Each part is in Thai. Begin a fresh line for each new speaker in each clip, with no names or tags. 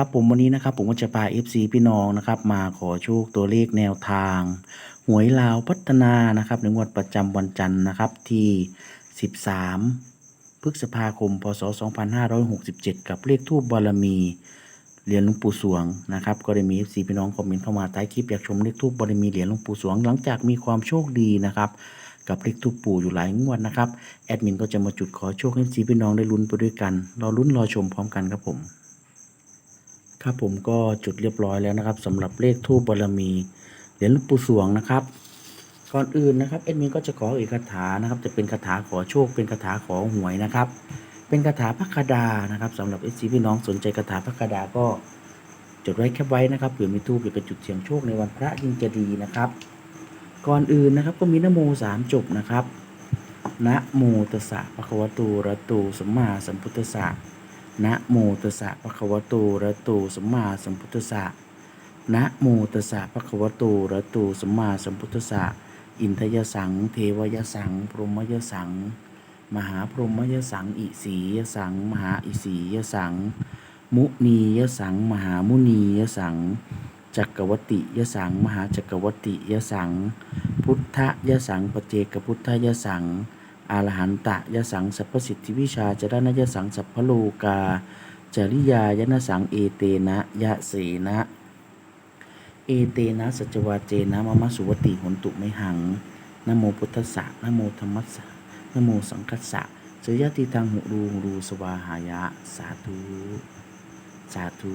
ครับผมวันนี้นะครับผมก็จะพา FC พี่น้องนะครับมาขอโชคตัวเลขแนวทาง หวยลาวพัฒนานะครับในงวดประจำวันจันทร์นะครับที่ 13 พฤษภาคม พศ 2567 กับเลขทูบบารมีเหรียญหลวงปู่สวงนะครับก็ได้มี FC พี่น้องคอมเมนต์เข้ามาใต้คลิปอยากชมเลขทูบบารมีเหรียญหลวงปู่สวง หลังจากมีความโชคดีนะครับกับเลขทูปปู่อยู่หลายงวดนะครับแอดมินก็จะมาจุดขอโชคให้ซีพี่น้องได้ลุ้นไปด้วยกันรอลุ้นรอชมพร้อมกันครับผม ครับผมก็จุดเรียบร้อยแล้วนะครับสำหรับเลขทูปบารมีเหรียญหลวงปู่สวงนะครับก่อนอื่นนะครับแอดมินก็จะขออีกคาถานะครับจะเป็นคาถาขอโชคเป็นคาถาขอหวยนะครับ เป็นคาถาพระคดานะครับสำหรับเอซีพี่น้องสนใจคาถาพระคดาก็จดไว้แคปไว้นะครับเผื่อมีทูปหรือเป็นจุดเสี่ยงโชคในวันพระยิ่งจะดีนะครับ ก่อนอื่นนะครับก็มีนโมสามจบนะครับนะโมตัสสะภะคะวะตอะระหะโตสัมมาสัมพุทธัสสะ นะโมตัสสะภะคะวะโตอะระหะโตสัมมาสัมพุทธัสสะนะโมตัสสะภะคะวะโตอะระหะโตสัมมาสัมพุทธัสสะอินทยสัง เทวยสัง พรหมยสัง มหาพรหมยสัง อิสียสัง มหาอิสียสัง มุนียสัง มหามุนียสัง จักรวติยสัง มหาจักรวติยสัง พุทธยสังปเจกพุทธยสัง อรหันตะยสังสัพพสิทธิวิชาจรณยสังสัพพโลกา จริยายนสังเอเตนะยะเสนะ เอเตนะสัจวาเจนะมะมะสุวติหนตุไมหังนโมพุทธสสะนโมธรรมัสสะนโมสังคัสสะเสยติตังหุรูรูสวาหายะ สาธุสาธุ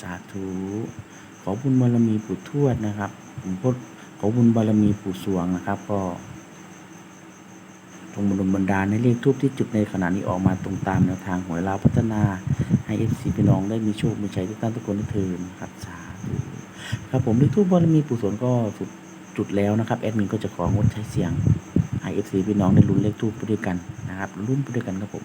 สาธุขอบุญบารมีปู่ทวดนะครับผมพดขอบุญบารมีปู่สวงนะครับก็ ตรงบุญบันดาลให้เลขทูบที่จุดในขณะนี้ออกมาตรงตามแนวทางหวยลาวพัฒนาให้เอฟซีพี่น้องได้มีโชค มีชัยทุกท่านทุกคนทุกเทินครับสาธุครับผมเลขทูบบารมีปู่สวงก็จุดจุดแล้วนะครับแอดมินก็จะของดใช้เสียงให้เอฟซีพี่น้องได้ลุ้นเลขทูบไปด้วยกันนะครับลุ้นไปด้วยกันครับผม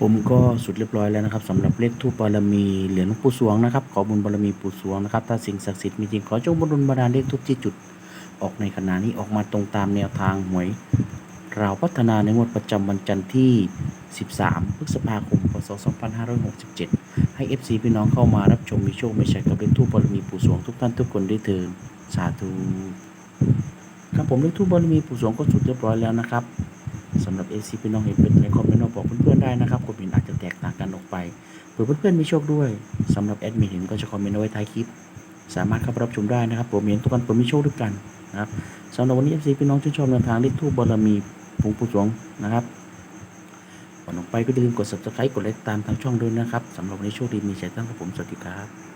ผมก็สุดเรียบร้อยแล้วนะครับสำหรับเลขทูปบารมีเหรียญหลวงปู่สวงนะครับขอบุญบารมีปู่สวงนะครับถ้าสิ่งศักดิ์สิทธิ์มีจริงขอจงบุญบารมีเลขทูปที่จุด ออกในขณะนี้ออกมาตรงตามแนวทางหวยเราพัฒนาในงวดประจำวันจันทร์ที่ 13 พฤษภาคม พศ 2567 ให้ FC พี่น้องเข้ามารับชมมีโชคไม่ใช่กับเลขทูปบารมีปู่สวงทุกท่านทุกคนด้วยเถิดสาธุครับผมเลขทูปบารมีปู่สวงก็สุดเรียบร้อยแล้วนะครับ สำหรับ FC พี่น้องเห็นเป็นในคอมเมนต์บอกเพื่อนๆได้นะครับความเห็นอาจจะแตกต่างกันออกไปเผื่อเพื่อนๆมีโชคด้วยสำหรับแอดมินเห็นก็จะคอมเมนต์เอาไว้ท้ายคลิป สามารถเข้าไปรับชมได้นะครับผมเห็นทุกคนผมมีโชคด้วยกันนะครับสำหรับวันนี้ FC พี่น้องชื่นชอบแนวทางเลขทูปบารมีผงปู่สวงนะครับก่อนออกไปก็อย่าลืมกด subscribe กดไลค์ตามทางช่องด้วยนะครับสำหรับวันนี้โชคดีมีชัยตั้งกับผมสวัสดีครับ